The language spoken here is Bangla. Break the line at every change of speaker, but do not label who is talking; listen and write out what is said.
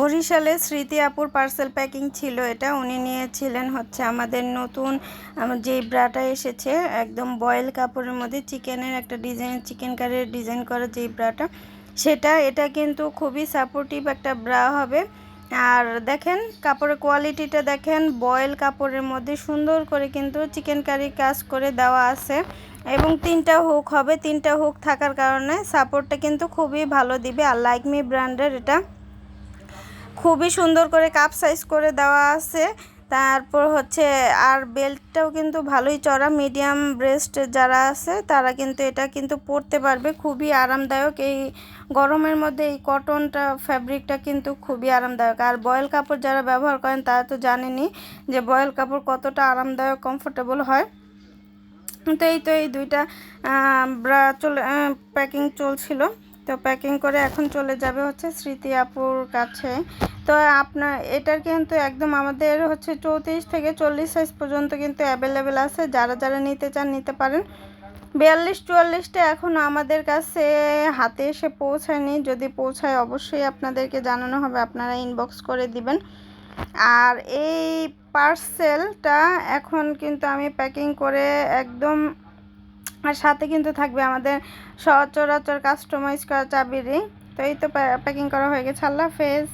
বরিশালে স্মৃতি আপুর পার্সেল প্যাকিং ছিল এটা। উনি নিয়েছিলেন হচ্ছে আমাদের নতুন যে ব্রাটা এসেছে, একদম বয়েল কাপড়ের মধ্যে চিকেনের একটা ডিজাইন, চিকেন কারির ডিজাইন করা যে ব্রাটা, সেটা, এটা কিন্তু খুবই সাপোর্টিভ একটা ব্রা হবে। আর দেখেন, কাপড়ের কোয়ালিটিটা দেখেন, বয়েল কাপড়ের মধ্যে সুন্দর করে কিন্তু চিকেন কারি কাজ করে দেওয়া আছে। এবং তিনটা হুক হবে, তিনটা হুক থাকার কারণে সাপোর্টটা কিন্তু খুবই ভালো দিবে। আর লাইক মি ব্র্যান্ডের এটা খুবই সুন্দর করে কাপ সাইজ করে দেওয়া আছে। তারপর হচ্ছে আর বেল্টটাও কিন্তু ভালোই চড়া মিডিয়াম ব্রেস্ট যারা আছে, তারা কিন্তু এটা কিন্তু পরতে পারবে। খুবই আরামদায়ক এই গরমের মধ্যে এই কটনটা ফ্যাব্রিকটা কিন্তু খুবই আরামদায়ক। আর বয়েল কাপড় যারা ব্যবহার করেন, তারা তো জানেনি যে বয়েল কাপড় কতটা আরামদায়ক কমফোর্টেবল হয়। তো এই তো এই দুইটা ব্রা চলে প্যাকিং চলছিল। তো প্যাকিং করে এখন চলে যাবে হচ্ছে স্মৃতি আপুর কাছে। তো আপনার এটার কিন্তু একদম আমাদের হচ্ছে চৌত্রিশ থেকে চল্লিশ সাইজ পর্যন্ত কিন্তু অ্যাভেলেবেল আছে। যারা যারা নিতে চান নিতে পারেন। বিয়াল্লিশ, চুয়াল্লিশটা এখনও আমাদের কাছে হাতে এসে পৌঁছায়নি। যদি পৌঁছায় অবশ্যই আপনাদেরকে জানানো হবে, আপনারা ইনবক্স করে দিবেন। আর এই পার্সেলটা এখন কিন্তু আমি প্যাকিং করে একদম আর সাথে কিন্তু থাকবে আমাদের সচরাচর কাস্টমাইজ করা চাবি রিং তো এই তো প্যাকিং করা হয়ে গেছে। আল্লাহ হাফেজ।